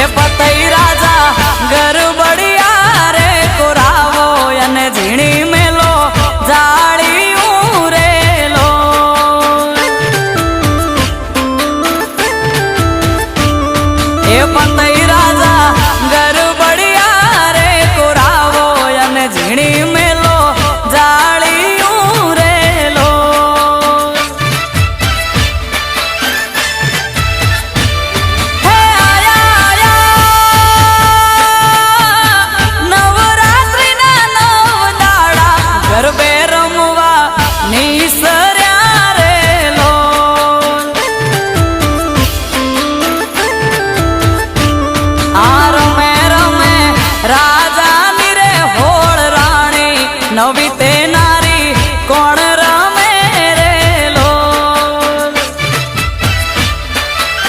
એ પતઈ રાજા ગરબડિયા રે કોરાવો અને ઝીણી મેલો જાળી ઉરેલો. એ પતઈ não vi